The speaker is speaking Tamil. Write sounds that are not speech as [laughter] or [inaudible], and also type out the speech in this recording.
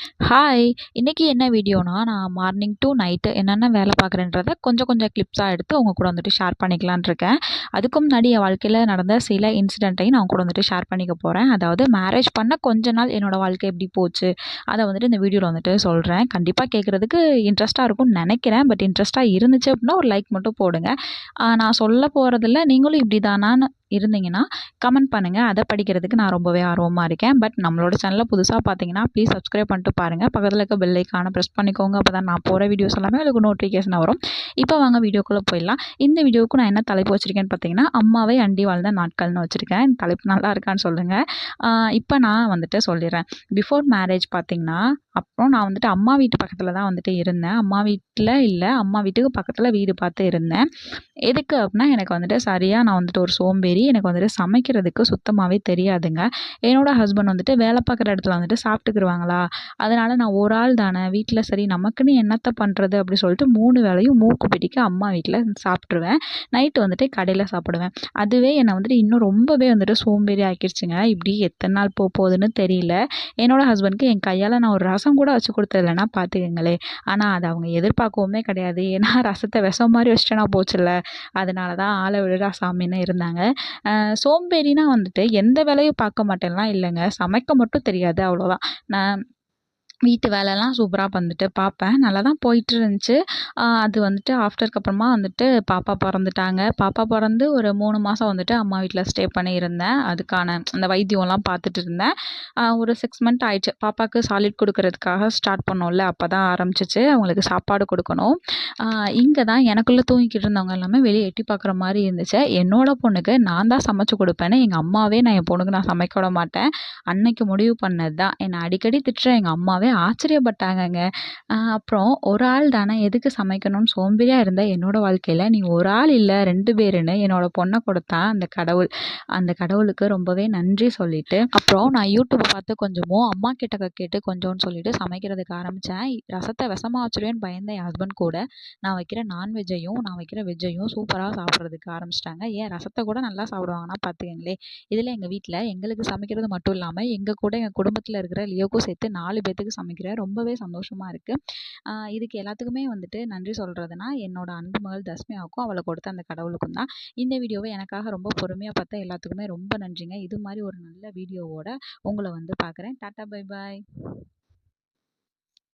ஹாய் இன்றைக்கி என்ன வீடியோனா நான் மார்னிங் டு நைட்டு என்னென்ன வேலை பார்க்குறேன்றத கொஞ்சம் கொஞ்சம் கிளிப்ஸாக எடுத்து உங்கள் கூட வந்துட்டு ஷேர் பண்ணிக்கலான்னு இருக்கேன். அதுக்கு முன்னாடி என் வாழ்க்கையில் நடந்த சில இன்சிடெண்ட்டையும் நான் உங்க கூட வந்துட்டு ஷேர் பண்ணிக்க போகிறேன் அதாவது மேரேஜ் பண்ண கொஞ்ச நாள் என்னோடய வாழ்க்கை எப்படி போச்சு அதை வந்துட்டு இந்த வீடியோவில் வந்துட்டு சொல்கிறேன் கண்டிப்பாக கேட்குறதுக்கு இன்ட்ரெஸ்ட்டாக இருக்கும்னு நினைக்கிறேன். பட் இன்ட்ரெஸ்ட்டாக இருந்துச்சு அப்படின்னா ஒரு லைக் மட்டும் போடுங்க. நான் சொல்ல போகிறதில்ல நீங்களும் இப்படி தானான்னு இருந்தீங்கன்னா கமெண்ட் பண்ணுங்கள் அதை படிக்கிறதுக்கு நான் ரொம்பவே ஆர்வமாக இருக்கேன். பட் நம்மளோட சேனலை புதுசாக பார்த்தீங்கன்னா ப்ளீஸ் சப்ஸ்கிரைப் பண்ணிட்டு பாருங்கள் பக்கத்தில் இருக்க பெல்லைக்கான ப்ரெஸ் பண்ணிக்கோங்க. அப்போ தான் நான் போகிற வீடியோஸ் எல்லாமே உங்களுக்கு நோட்டிஃபிகேஷன் வரும். இப்போ வாங்க வீடியோக்குள்ளே போயிடலாம். இந்த வீடியோவுக்கு நான் என்ன தலைப்பு வச்சுருக்கேன்னு பார்த்தீங்கன்னா அம்மாவை அண்டி வாழ்ந்த நாட்கள்னு வச்சுருக்கேன். இந்த தலைப்பு நல்லா இருக்கான்னு சொல்லுங்கள் இப்போ நான் வந்துட்டு சொல்லிடுறேன். பிஃபோர் மேரேஜ் பார்த்தீங்கன்னா அப்புறம் நான் வந்துட்டு அம்மா வீட்டு பக்கத்தில் தான் வந்துட்டு இருந்தேன். அம்மா வீட்டில் இல்லை அம்மா வீட்டுக்கு பக்கத்தில் வீடு பார்த்து இருந்தேன். எதுக்கு அப்படின்னா எனக்கு வந்துட்டு சரியாக நான் வந்துட்டு ஒரு சோம்பேறி எனக்கு வந்துட்டு சமைக்கிறதுக்கு சுத்தமாகவே தெரியாதுங்க. என்னோடய ஹஸ்பண்ட் வந்துட்டு வேலை பார்க்குற இடத்துல வந்துட்டு சாப்பிட்டுக்கிருவாங்களா? அதனால் நான் ஒரு ஆள் தானே வீட்டில் சரி நமக்குன்னு என்னத்தை பண்ணுறது அப்படி சொல்லிட்டு மூணு வேலையும் மூக்கு பிடிக்க அம்மா வீட்டில் சாப்பிட்ருவேன் நைட்டு வந்துட்டு கடையில் சாப்பிடுவேன். அதுவே என்னை வந்துட்டு இன்னும் ரொம்பவே வந்துட்டு சோம்பேறி ஆக்கிடுச்சுங்க இப்படி எத்தனை நாள் போக போகுதுன்னு தெரியல. என்னோடய ஹஸ்பண்ட்க்கு என் கையால் நான் ஒரு ரசம் கூட வச்சு கொடுத்ததில்லன்னா பார்த்துக்கங்களேன் ஆனால் அது அவங்க எதிர்பார்க்கவுமே கிடையாது. ஏன்னா [laughs] ரசத்தை விஷம் மாதிரி வச்சுட்டேனா போச்சுல்ல. அதனால தான் ஆளை விடுடா சாமின்னு இருந்தாங்க. சோம்பேறினா வந்துட்டு எந்த வேலையும் பார்க்க மாட்டேன்லாம் இல்லைங்க. சமைக்க மட்டும் தெரியாது அவ்வளோதான். நான் வீட்டு வேலைலாம் சூப்பராக வந்துட்டு பார்ப்பேன் நல்லா தான் போயிட்டு இருந்துச்சு அது வந்துட்டு ஆஃப்டருக்கு அப்புறமா வந்துட்டு பாப்பா பிறந்துட்டாங்க. பாப்பா பிறந்து ஒரு மூணு மாதம் வந்துட்டு அம்மா வீட்டில் ஸ்டே பண்ணியிருந்தேன். அதுக்கான அந்த வைத்தியம்லாம் பார்த்துட்டு இருந்தேன் ஒரு சிக்ஸ் மந்த் ஆயிடுச்சு. பாப்பாவுக்கு சாலிட் கொடுக்கறதுக்காக ஸ்டார்ட் பண்ணோம்ல அப்போ தான் ஆரம்பிச்சிச்சு. அவங்களுக்கு சாப்பாடு கொடுக்கணும். இங்கே தான் எனக்குள்ளே தூங்கிக்கிட்டு இருந்தவங்க எல்லாமே வெளியே எட்டி பார்க்குற மாதிரி இருந்துச்சு. என்னோட பொண்ணுக்கு நான் தான் சமைச்சு கொடுப்பேன்னு எங்கள் அம்மாவே நான் என் பொண்ணுக்கு நான் சமைக்க விட மாட்டேன். அன்னைக்கு முடிவு பண்ணது தான் என்னை அடிக்கடி திட்டுற எங்கள் அம்மாவே ஆச்சரியப்பட்டாங்கங்க. அப்புறம் ஒரு ஆள் தானே எதுக்கு சமைக்கணும்னு சோம்பேறியாக இருந்த என்னோட வாழ்க்கையில் நீ ஒரு ஆள் இல்லை ரெண்டு பேருன்னு என்னோட பொண்ணை கொடுத்தா அந்த கடவுள். அந்த கடவுளுக்கு ரொம்பவே நன்றி சொல்லிட்டு அப்புறம் நான் யூடியூப்பை பார்த்து கொஞ்சமும் அம்மா கிட்ட கேட்டு கொஞ்சம்னு சொல்லிட்டு சமைக்கிறதுக்கு ஆரம்பித்தேன் ரசத்தை விஷமா வச்சிருவேன்னு பயந்த என் ஹஸ்பண்ட் கூட நான் வைக்கிற நான்வெஜ்ஜையும் நான் வைக்கிற வெஜ்ஜையும் சூப்பராக சாப்பிட்றதுக்கு ஆரம்பிச்சிட்டாங்க. ஏன் ரசத்தை கூட நல்லா சாப்பிடுவாங்கன்னா பார்த்துக்கங்களேன் இதில் எங்கள் வீட்டில் எங்களுக்கு சமைக்கிறது மட்டும் இல்லாமல் எங்கள் கூட எங்கள் குடும்பத்தில் இருக்கிற லியோக்கும் சேர்த்து நாலு பேர்த்துக்கு சமைக்கிறேன். ரொம்பவே சந்தோஷமாக இருக்குது இதுக்கு எல்லாத்துக்குமே வந்துட்டு நன்றி சொல்கிறதுனா என்னோடய அன்பு மகள் தஸ்மியாவுக்கும் அவளை கொடுத்த அந்த கடவுளுக்கும் தான். இந்த வீடியோவை எனக்காக ரொம்ப பொறுமையாக பார்த்தா எல்லாத்துக்குமே ரொம்ப நன்றிங்க. இது மாதிரி ஒரு நல்ல வீடியோவோட உங்களை வந்து பார்க்குறேன். Tata bye bye.